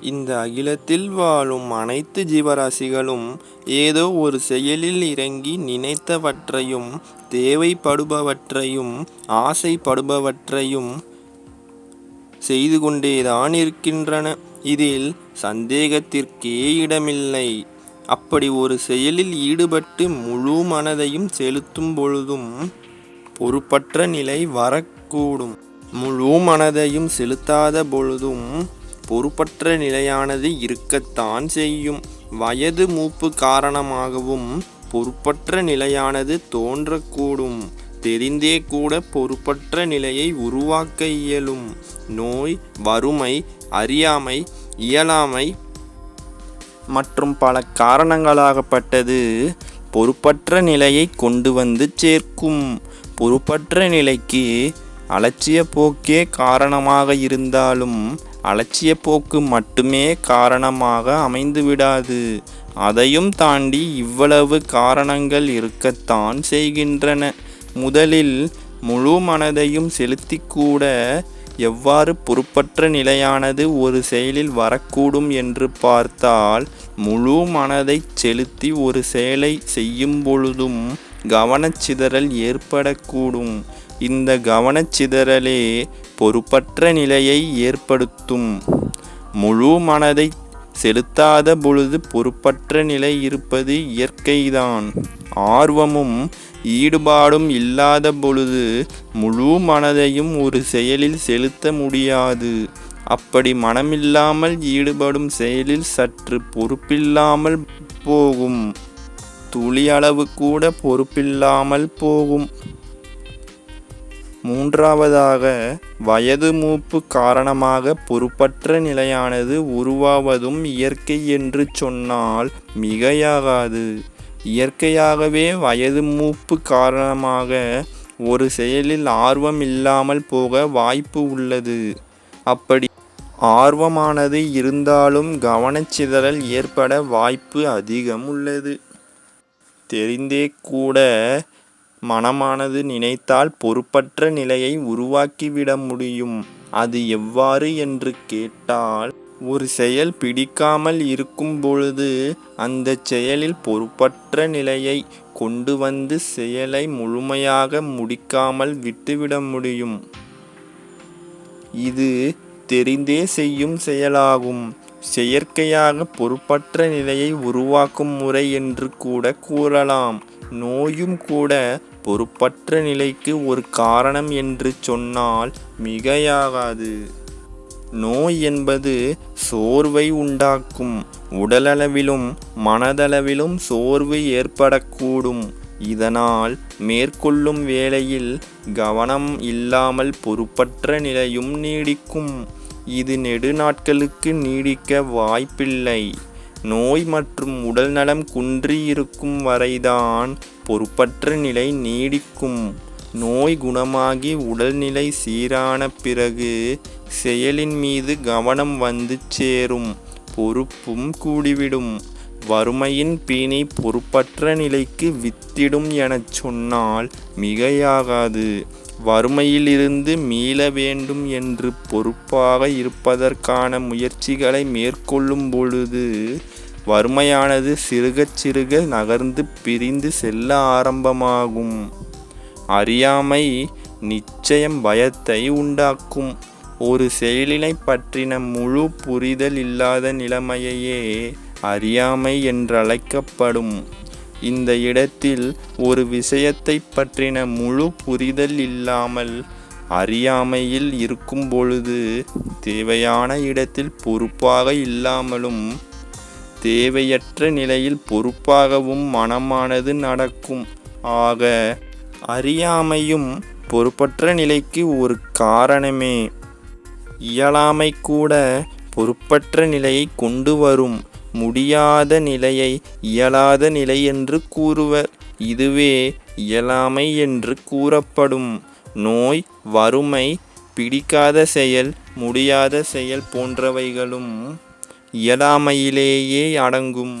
இந்த அகிலத்தில் வாழும் அனைத்து ஜீவராசிகளும் ஏதோ ஒரு செயலில் இறங்கி நினைத்தவற்றையும் தேவைப்படுபவற்றையும் ஆசைப்படுபவற்றையும் செய்து கொண்டேதான் இருக்கின்றன. இதில் சந்தேகத்திற்கே இடமில்லை. அப்படி ஒரு செயலில் ஈடுபட்டு முழு மனதையும் செலுத்தும் பொழுதும் பொறுப்பற்ற நிலை வரக்கூடும். முழு மனதையும் செலுத்தாத பொழுதும் பொறுப்பற்ற நிலையானது இருக்கத்தான் செய்யும். வயது மூப்பு காரணமாகவும் பொறுப்பற்ற நிலையானது தோன்றக்கூடும். தெரிந்தே கூட பொறுப்பற்ற நிலையை உருவாக்க இயலும். நோய், வறுமை, அறியாமை, இயலாமை மற்றும் பல காரணங்களாகப்பட்டது பொறுப்பற்ற நிலையை கொண்டு வந்து சேர்க்கும். பொறுப்பற்ற நிலைக்கு அலட்சியப் போக்கே காரணமாக இருந்தாலும் அலட்சியப் போக்கு மட்டுமே காரணமாக அமைந்துவிடாது. அதையும் தாண்டி இவ்வளவு காரணங்கள் இருக்கத்தான் செய்கின்றன. முதலில் முழு மனதையும் செலுத்திக் கூட எவ்வாறு பொறுப்பற்ற நிலையானது ஒரு செயலில் வரக்கூடும் என்று பார்த்தால் முழு மனதைச் செலுத்தி ஒரு செயலை செய்யும் பொழுதும் கவனச்சிதறல் ஏற்படக்கூடும். இந்த கவனச்சிதறலே பொறுப்பற்ற நிலையை ஏற்படுத்தும். முழு மனதை செலுத்தாத பொழுது பொறுப்பற்ற நிலை இருப்பது இயற்கைதான். ஆர்வமும் ஈடுபாடும் இல்லாத பொழுது முழு மனதையும் ஒரு செயலில் செலுத்த முடியாது. அப்படி மனமில்லாமல் ஈடுபடும் செயலில் சற்று பொறுப்பில்லாமல் போகும். துளியளவு கூட பொறுப்பில்லாமல் போகும். மூன்றாவதாக வயது மூப்பு காரணமாக பொறுப்பற்ற நிலையானது உருவாவதும் இயற்கை என்று சொன்னால் மிகையாகாது. இயற்கையாகவே வயது மூப்பு காரணமாக ஒரு செயலில் ஆர்வம் இல்லாமல் போக வாய்ப்பு உள்ளது. அப்படி ஆர்வமானது இருந்தாலும் கவனச்சிதறல் ஏற்பட வாய்ப்பு அதிகம் உள்ளது. தெரிந்தே கூட மனமானது நினைத்தால் பொறுப்பற்ற நிலையை உருவாக்கிவிட முடியும். அது எவ்வாறு என்று கேட்டால் ஒரு செயல் பிடிக்காமல் இருக்கும் பொழுது அந்த செயலில் பொறுப்பற்ற நிலையை கொண்டு வந்து செயலை முழுமையாக முடிக்காமல் விட்டுவிட முடியும். இது தெரிந்தே செய்யும் செயலாகும். செயற்கையாக பொறுப்பற்ற நிலையை உருவாக்கும் முறை என்று கூட கூறலாம். நோயும் கூட பொறுப்பற்ற நிலைக்கு ஒரு காரணம் என்று சொன்னால் மிகையாகாது. நோய் என்பது சோர்வை உண்டாக்கும். உடலளவிலும் மனதளவிலும் சோர்வு ஏற்படக்கூடும். இதனால் மேற்கொள்ளும் வேளையில் கவனம் இல்லாமல் பொறுப்பற்ற நிலையும் நீடிக்கும். இது நெடுநாட்களுக்கு நீடிக்க வாய்ப்பில்லை. நோய் மற்றும் உடல்நலம் குன்றியிருக்கும் வரைதான் பொறுப்பற்ற நிலை நீடிக்கும். நோய் குணமாகி உடல்நிலை சீரான பிறகு செயலின் மீது கவனம் வந்து சேரும். பொறுப்பும் கூடிவிடும். வறுமையின் பிணி பொறுப்பற்ற நிலைக்கு வித்திடும் எனச் சொன்னால் மிகையாகாது. வறுமையிலிருந்து மீள வேண்டும் என்று பொறுப்பாக இருப்பதற்கான முயற்சிகளை மேற்கொள்ளும் பொழுது வறுமையானது சிறுகச் சிறுக நகர்ந்து பிரிந்து செல்ல ஆரம்பமாகும். அறியாமை நிச்சயம் பயத்தை உண்டாக்கும். ஒரு செயலினைப் பற்றின முழு புரிதல் இல்லாத நிலைமையே அறியாமை என்றழைக்கப்படும். இந்த இடத்தில் ஒரு விஷயத்தைப் பற்றின முழு புரிதல் இல்லாமல் அறியாமையில் இருக்கும் பொழுது தேவையான இடத்தில் பொறுப்பாக இல்லாமலும் தேவையற்ற நிலையில் பொறுப்பாகவும் மனமானது நடக்கும். ஆக அறியாமையும் பொறுப்பற்ற நிலைக்கு ஒரு காரணமே. இயலாமை கூட பொறுப்பற்ற நிலையை கொண்டு வரும். முடியாத நிலையை இயலாத நிலை என்று கூறுவர். இதுவே இயலாமை என்று கூறப்படும். நோய், வறுமை, பிடிக்காத செயல், முடியாத செயல் போன்றவைகளும் இயலாமையிலேயே அடங்கும்.